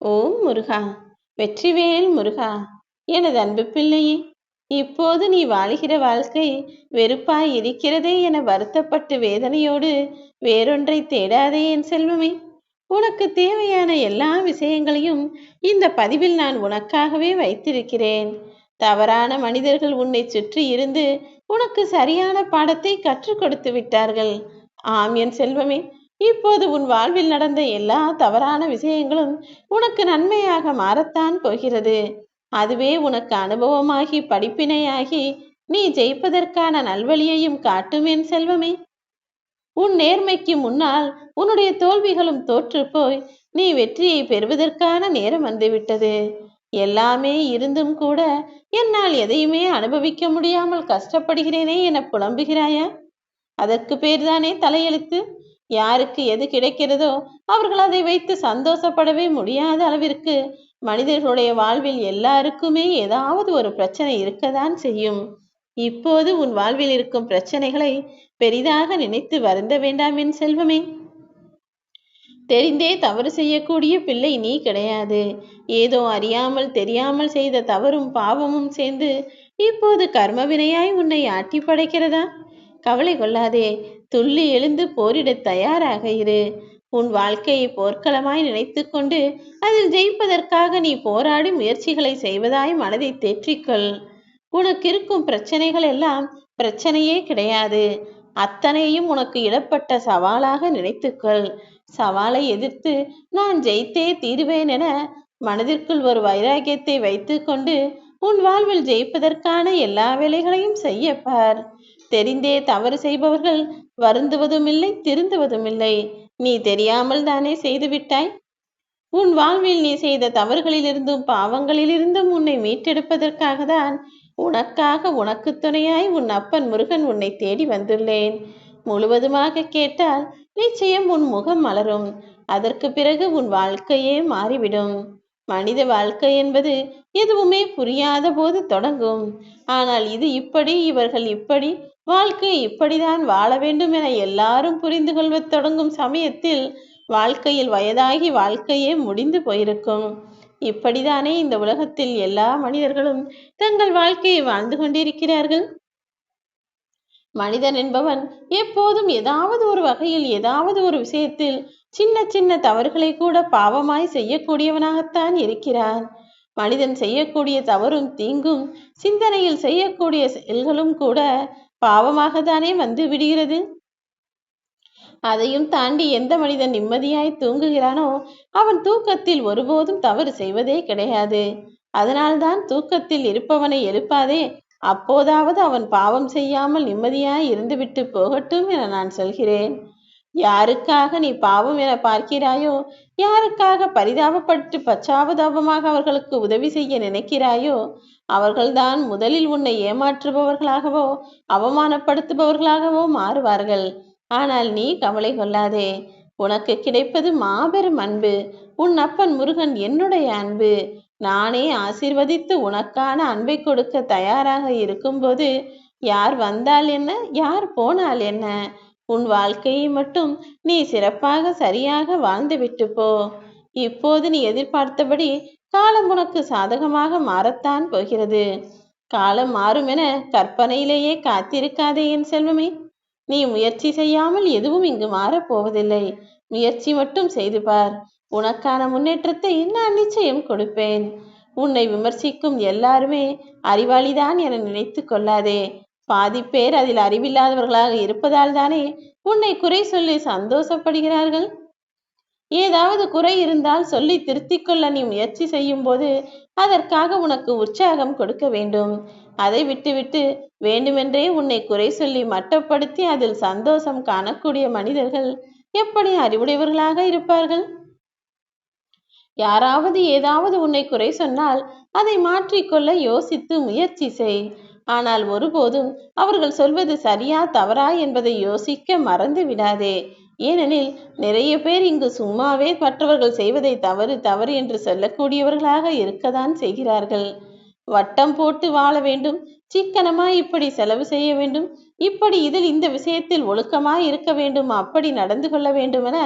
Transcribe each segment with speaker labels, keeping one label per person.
Speaker 1: ஓம் முருகா வெற்றிவேல் முருகா எனது அன்பு பிள்ளையே இப்போது நீ வாழுகிற வாழ்க்கை வெறுப்பாய் இருக்கிறதே என வருத்தப்பட்டு வேதனையோடு வேறொன்றை தேடாதே என் செல்வமே. உனக்கு தேவையான எல்லா விஷயங்களையும் இந்த பதிவில் நான் உனக்காகவே வைத்திருக்கிறேன். தவறான மனிதர்கள் உன்னை சுற்றி இருந்து உனக்கு சரியான பாடத்தை கற்றுக் கொடுத்து விட்டார்கள். ஆம் என் செல்வமே இப்போது உன் வாழ்வில் நடந்த எல்லா தவறான விஷயங்களும் உனக்கு நன்மையாக மாறத்தான் போகிறது. அதுவே உனக்கு அனுபவமாகி படிப்பினையாகி நீ ஜெயிப்பதற்கான நல்வழியையும் காட்டும் என் செல்வமே. உன் நேர்மைக்கு முன்னால் உன்னுடைய தோல்விகளும் தோற்று போய் நீ வெற்றியை பெறுவதற்கான நேரம் வந்துவிட்டது. எல்லாமே இருந்தும் கூட என்னால் எதையுமே அனுபவிக்க முடியாமல் கஷ்டப்படுகிறேனே என புலம்புகிறாயா? அதற்கு பேர்தானே தலையெழுத்து? யாருக்கு எது கிடைக்கிறதோ அவர்கள் அதை வைத்து சந்தோஷப்படவே முடியாத அளவிற்கு மனிதர்களுடைய வாழ்வில் எல்லாருக்குமே ஏதாவது ஒரு பிரச்சனை இருக்கதான் செய்யும். இப்போது உன் வாழ்வில் இருக்கும் பிரச்சனைகளை பெரிதாக நினைத்து வருந்த வேண்டாம் என் செல்வமே. தெரிந்தே தவறு செய்யக்கூடிய பிள்ளை நீ கிடையாது. ஏதோ அறியாமல் தெரியாமல் செய்த தவறும் பாவமும் சேர்ந்து இப்போது கர்மவினையாய் உன்னை ஆட்டி படைக்கிறதா கவலை கொள்ளாதே துள்ளி எழுந்து போரிட தயாராக இரு. உன் வாழ்க்கையை போர்க்களமாய் நினைத்து கொண்டு அதில் ஜெயிப்பதற்காக நீ போராடி முயற்சிகளை செய்வதாய் மனதை தேற்றிக்கொள். உனக்கு இருக்கும் பிரச்சனைகள் எல்லாம் பிரச்சனையே கிடையாது. அத்தனையும் உனக்கு இடப்பட்ட சவாலாக நினைத்துக்கொள். சவாலை எதிர்த்து நான் ஜெயித்தே தீருவேன் என மனதிற்குள் ஒரு வைராகியத்தை வைத்து கொண்டு உன் வாழ்வில் ஜெயிப்பதற்கான எல்லா வேலைகளையும் செய்யப்பார். தெரிந்தே தவறு செய்பவர்கள் வருந்துவதும் இல்லை திருந்துவதும் இல்லை நீ தெரியாமல் தானே செய்துவிட்டாய் உன் வாழ்வில் நீ செய்த தவறுகளிலிருந்தும் பாவங்களிலிருந்தும் உன்னை மீட்டெடுப்பதற்காக தான் உனக்காக உனக்கு துணையாய் உன் அப்பன் முருகன் உன்னை தேடி வந்துள்ளேன். முழுவதுமாக கேட்டால் நிச்சயம் உன் முகம் மலரும். அதற்கு பிறகு உன் வாழ்க்கையே மாறிவிடும். மனித வாழ்க்கை என்பது எதுவுமே புரியாத போது தொடங்கும். ஆனால் இது இப்படி இவர்கள் இப்படி வாழ்க்கை இப்படிதான் வாழ வேண்டும் என எல்லாரும் புரிந்து கொள்வது தொடங்கும் சமயத்தில் வாழ்க்கையில் வயதாகி வாழ்க்கையே முடிந்து போயிருக்கும். இப்படிதானே இந்த உலகத்தில் எல்லா மனிதர்களும் தங்கள் வாழ்க்கையை வாழ்ந்து கொண்டிருக்கிறார்கள்? மனிதன் என்பவன் எப்போதும் ஏதாவது ஒரு வகையில் ஏதாவது ஒரு விஷயத்தில் சின்ன சின்ன தவறுகளை கூட பாவமாய் செய்யக்கூடியவனாகத்தான் இருக்கிறான். மனிதன் செய்யக்கூடிய தவறும் தீங்கும் சிந்தனையில் செய்யக்கூடிய செயல்களும் கூட பாவமாக தானே வந்து விடுகிறது. அதையும் தாண்டி எந்த மனிதன் நிம்மதியாய் தூங்குகிறானோ அவன் தூக்கத்தில் ஒருபோதும் தவறு செய்வதே கிடையாது. அதனால்தான் தூக்கத்தில் இருப்பவனை எழுப்பாதே அப்போதாவது அவன் பாவம் செய்யாமல் நிம்மதியாய் இருந்துவிட்டு போகட்டும் என நான் சொல்கிறேன். யாருக்காக நீ பாவம் என பார்க்கிறாயோ? யாருக்காக பரிதாபப்பட்டு பச்சாபதாபமாக அவர்களுக்கு உதவி செய்ய நினைக்கிறாயோ? அவர்கள்தான் முதலில் உன்னை ஏமாற்றுபவர்களாகவோ அவமானப்படுத்துபவர்களாகவோ மாறுவார்கள். ஆனால் நீ கவலை கொள்ளாதே. உனக்கு கிடைப்பது மாபெரும் அன்பு. உன் அப்பன் முருகன் என்னுடைய அன்பு. நானே ஆசிர்வதித்து உனக்கான அன்பை கொடுக்க தயாராக இருக்கும்போது யார் வந்தால் என்ன? யார் போனால் என்ன? உன் வாழ்க்கையை மட்டும் நீ சிறப்பாக சரியாக வாழ்ந்து விட்டு போ. இப்போது நீ எதிர்பார்த்தபடி காலம் உனக்கு சாதகமாக மாறத்தான் போகிறது. காலம் மாறும் என கற்பனையிலேயே காத்திருக்காதே என் செல்வமே. நீ முயற்சி செய்யாமல் எதுவும் இங்கு மாறப்போவதில்லை முயற்சி மட்டும் செய்து பார். உனக்கான முன்னேற்றத்தை நான் நிச்சயம் கொடுப்பேன். உன்னை விமர்சிக்கும் எல்லாருமே அறிவாளிதான் என நினைத்து கொள்ளாதே. பாதி பேர் அதில் அறிவில்லாதவர்களாக இருப்பதால் தானே உன்னை குறை சொல்லி சந்தோஷப்படுகிறார்கள்? ஏதாவது குறை இருந்தால் சொல்லி திருத்திக் கொள்ள நீ முயற்சி செய்யும் போது அதற்காக உனக்கு உற்சாகம் கொடுக்க வேண்டும். அதை விட்டுவிட்டு வேண்டுமென்றே உன்னை குறை சொல்லி மட்டப்படுத்தி அதில் சந்தோஷம் காணக்கூடிய மனிதர்கள் எப்படி அறிவுடையவர்களாக இருப்பார்கள்? யாராவது ஏதாவது உன்னை குறை சொன்னால் அதை மாற்றிக்கொள்ள யோசித்து முயற்சி செய். ஆனால் ஒருபோதும் அவர்கள் சொல்வது சரியா தவறா என்பதை யோசிக்க மறந்து விடாதே. ஏனெனில் நிறைய பேர் இங்கு சும்மாவே மற்றவர்கள் செய்வதை தவறு தவறு என்று சொல்லக்கூடியவர்களாக இருக்கத்தான் செய்கிறார்கள். வட்டம் போட்டு வாழ வேண்டும் சிக்கனமாய் இப்படி செலவு செய்ய வேண்டும் இப்படி இதில் இந்த விஷயத்தில் ஒழுக்கமாய் இருக்க வேண்டும் அப்படி நடந்து கொள்ள வேண்டும் என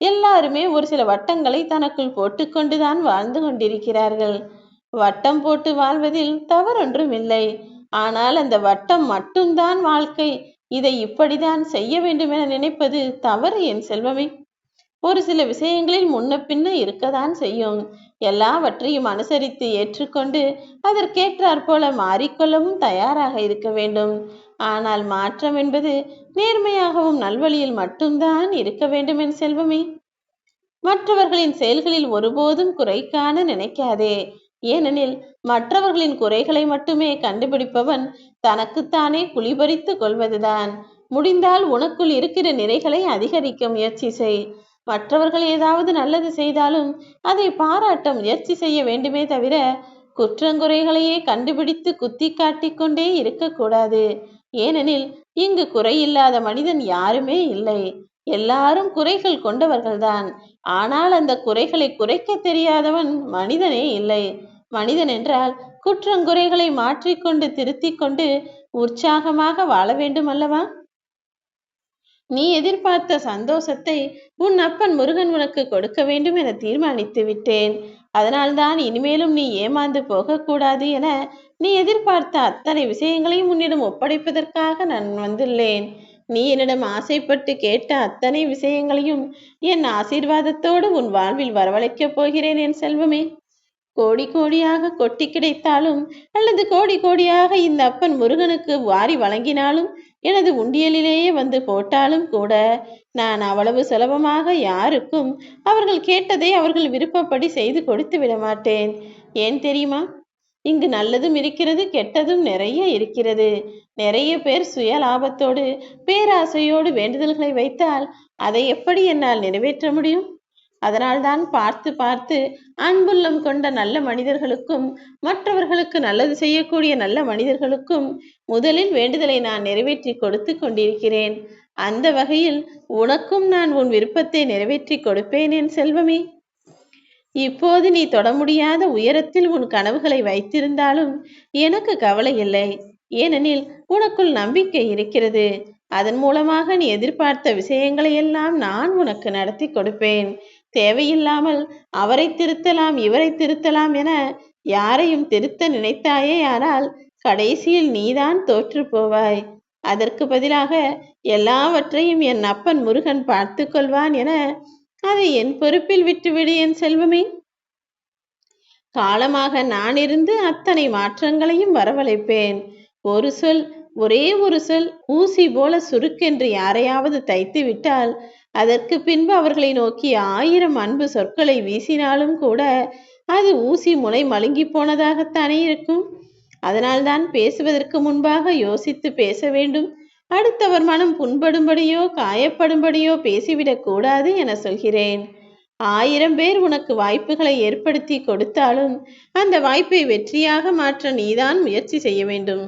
Speaker 1: எல்லாருமே ஒரு சில வட்டங்களை தனக்குள் போட்டுக்கொண்டுதான் வாழ்ந்து கொண்டிருக்கிறார்கள். வட்டம் போட்டு வாழ்வதில் தவறொன்றும் இல்லை. ஆனால் அந்த வட்டம் மட்டும்தான் வாழ்க்கை. இதை இப்படிதான் செய்ய வேண்டும் என நினைப்பது தவறு என் செல்வமே. ஒரு சில விஷயங்களில் முன்ன பின்ன இருக்கதான் செய்யும். எல்லாவற்றையும் அனுசரித்து ஏற்றுக்கொண்டு அதற்கேற்றாற் போல மாறிக்கொள்ளவும் தயாராக இருக்க வேண்டும். ஆனால் மாற்றம் என்பது நேர்மையாகவும் நல்வழியில் மட்டும்தான் இருக்க வேண்டும் என் செல்வமே. மற்றவர்களின் செயல்களில் ஒருபோதும் குறைக்கான நினைக்காதே. ஏனெனில் மற்றவர்களின் குறைகளை மட்டுமே கண்டுபிடிப்பவன் தனக்குத்தானே குளிபறித்து கொள்வதுதான். முடிந்தால் உனக்குள் இருக்கிற நிறைகளை அதிகரிக்க முயற்சி செய். மற்றவர்கள் ஏதாவது நல்லது செய்தாலும் அதை பாராட்ட முயற்சி செய்ய வேண்டுமே தவிர குற்றங்குறைகளையே கண்டுபிடித்து குத்தி காட்டிக்கொண்டே இருக்கக்கூடாது. ஏனெனில் இங்கு குறையில்லாத மனிதன் யாருமே இல்லை. எல்லாரும் குறைகள் கொண்டவர்கள்தான். ஆனால் அந்த குறைகளை குறைக்க தெரியாதவன் மனிதனே இல்லை. மனிதன் என்றால் குற்றங்குறைகளை மாற்றிக்கொண்டு திருத்திக் கொண்டு உற்சாகமாக வாழ வேண்டும் அல்லவா நீ எதிர்பார்த்த சந்தோஷத்தை உன் அப்பன் முருகன் உனக்கு கொடுக்க வேண்டும் என தீர்மானித்து விட்டேன். அதனால்தான் இனிமேலும் நீ ஏமாந்து போகக்கூடாது என நீ எதிர்பார்த்த அத்தனை விஷயங்களையும் உன்னிடம் ஒப்படைப்பதற்காக நான் வந்துள்ளேன். நீ என்னிடம் ஆசைப்பட்டு கேட்ட அத்தனை விஷயங்களையும் என் ஆசீர்வாதத்தோடு உன் வாழ்வில் வரவழைக்கப் போகிறேன் என் செல்வமே. கோடி கோடியாக கொட்டி கிடைத்தாலும் அல்லது கோடி கோடியாக இந்த அப்பன் முருகனுக்கு வாரி வழங்கினாலும் எனது உண்டியலிலேயே வந்து போட்டாலும் கூட நான் அவ்வளவு சுலபமாக யாருக்கும் அவர்கள் கேட்டதை அவர்கள் விருப்பப்படி செய்து கொடுத்து விட மாட்டேன். ஏன் தெரியுமா? இங்கு நல்லதும் இருக்கிறது கெட்டதும் நிறைய இருக்கிறது. நிறைய பேர் சுய லாபத்தோடு பேராசையோடு வேண்டுதல்களை வைத்தால் அதை எப்படி என்னால் நிறைவேற்ற முடியும்? அதனால்தான் பார்த்து பார்த்து அன்புள்ளம் கொண்ட நல்ல மனிதர்களுக்கும் மற்றவர்களுக்கு நல்லது செய்யக்கூடிய நல்ல மனிதர்களுக்கும் முதலில் வேண்டுதலை நான் நிறைவேற்றி கொடுத்து கொண்டிருக்கிறேன். அந்த வகையில் உனக்கும் நான் உன் விருப்பத்தை நிறைவேற்றி கொடுப்பேன் என் செல்வமே. இப்போது நீ தொட முடியாத உயரத்தில் உன் கனவுகளை வைத்திருந்தாலும் எனக்கு கவலை இல்லை. ஏனெனில் உனக்குள் நம்பிக்கை இருக்கிறது. அதன் மூலமாக நீ எதிர்பார்த்த விஷயங்களை எல்லாம் நான் உனக்கு நடத்தி கொடுப்பேன். தேவையில்லாமல் அவரை திருத்தலாம் இவரை திருத்தலாம் என யாரையும் திருத்த நினைத்தாயே ஆனால் கடைசியில் நீதான் தோற்று போவாய். அதற்கு பதிலாக எல்லாவற்றையும் என் அப்பன் முருகன் பார்த்து கொள்வான் என அதை என் பொறுப்பில் விட்டுவிடு என் செல்வமே. காலமாக நான் இருந்து அத்தனை மாற்றங்களையும் வரவழைப்பேன். ஒரு சொல் ஒரே ஒரு சொல் ஊசி போல சுருக்கென்று யாரையாவது தைத்து விட்டால் அதற்கு பின்பு அவர்களை நோக்கி ஆயிரம் அன்பு சொற்களை வீசினாலும் கூட அது ஊசி முனை மழுங்கி போனதாகத்தானே இருக்கும்? அதனால்தான் பேசுவதற்கு முன்பாக யோசித்து பேச வேண்டும். அடுத்தவர் மனம் புண்படும்படியோ காயப்படும்படியோ பேசிவிடக் கூடாது என சொல்கிறேன். ஆயிரம் பேர் உனக்கு வாய்ப்புகளை ஏற்படுத்தி கொடுத்தாலும் அந்த வாய்ப்பை வெற்றியாக மாற்ற நீதான் முயற்சி செய்ய வேண்டும்.